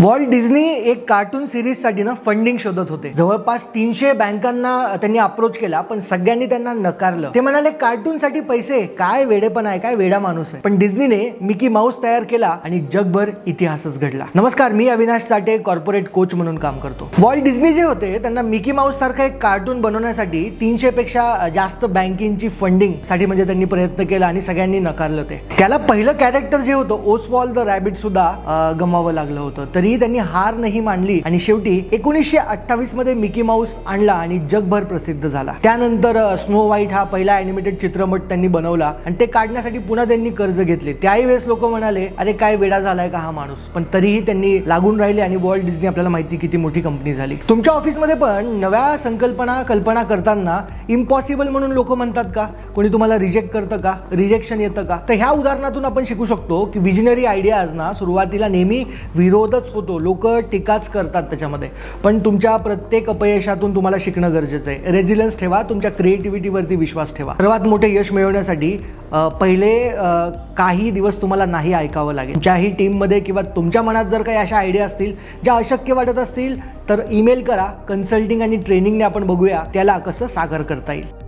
Walt Disney एक cartoon सिरीजसाठी ना फंडिंग शोधत होते. जवळपास तीनशे बँकांना त्यांनी अप्रोच केला पण सगळ्यांनी त्यांना नकारलं. ते म्हणाले कार्टून साठी पैसे काय वेडेपण आहे काय वेडा माणूस आहे. पण डिझनीने मिकी माऊस तयार केला आणि जगभर इतिहासच घडला. नमस्कार मी अविनाश चाटे कॉर्पोरेट कोच म्हणून काम करतो. वॉल्ट डिझनी जे होते त्यांना मिकी माऊस सारखं एक कार्टून बनवण्यासाठी तीनशे पेक्षा जास्त बँकिंगची फंडिंगसाठी म्हणजे त्यांनी प्रयत्न केला आणि सगळ्यांनी नकारलं ते. त्याला पहिलं कॅरेक्टर जे होतं ओसवॉल द रॅबिट सुद्धा गमावं लागलं होतं. तरी तरीही त्यांनी हार नाही मांडली आणि शेवटी एकोणीसशे अठ्ठावीसमध्ये मिकी माऊस आणला आणि जगभर प्रसिद्ध झाला. त्यानंतर स्नो व्हाईट हा पहिला अॅनिमेटेड चित्रपट त्यांनी बनवला आणि ते काढण्यासाठी पुन्हा त्यांनी कर्ज घेतले. त्याही वेळेस लोक म्हणाले अरे काय वेडा झालाय का हा माणूस? पण तरीही त्यांनी लागून राहिले आणि वॉल्ट डिझनी आपल्याला माहिती किती मोठी कंपनी झाली. तुमच्या ऑफिसमध्ये पण नव्या संकल्पना कल्पना करताना इम्पॉसिबल म्हणून लोक म्हणतात का? कोणी तुम्हाला रिजेक्ट करतं का? रिजेक्शन येतं का? तर ह्या उदाहरणातून आपण शिकू शकतो की विजनरी आयडिया ना सुरुवातीला नेहमी विरोधच होतो. लोक टीकाच करतात त्याच्यामध्ये. पण तुमच्या प्रत्येक अपयशातून तुम्हाला शिकणं गरजेचं आहे. रेझिलन्स ठेवा तुमच्या क्रिएटिव्हिटीवरती विश्वास ठेवा. सर्वात मोठे यश मिळवण्यासाठी पहिले काही दिवस तुम्हाला नाही ऐकावं लागेल. तुमच्याही टीममध्ये किंवा तुमच्या मनात जर काही अशा आयडिया असतील ज्या अशक्य वाटत असतील तर ईमेल करा. कन्सल्टिंग आणि ट्रेनिंगने आपण बघूया. त्याला कसं साकार करता येईल.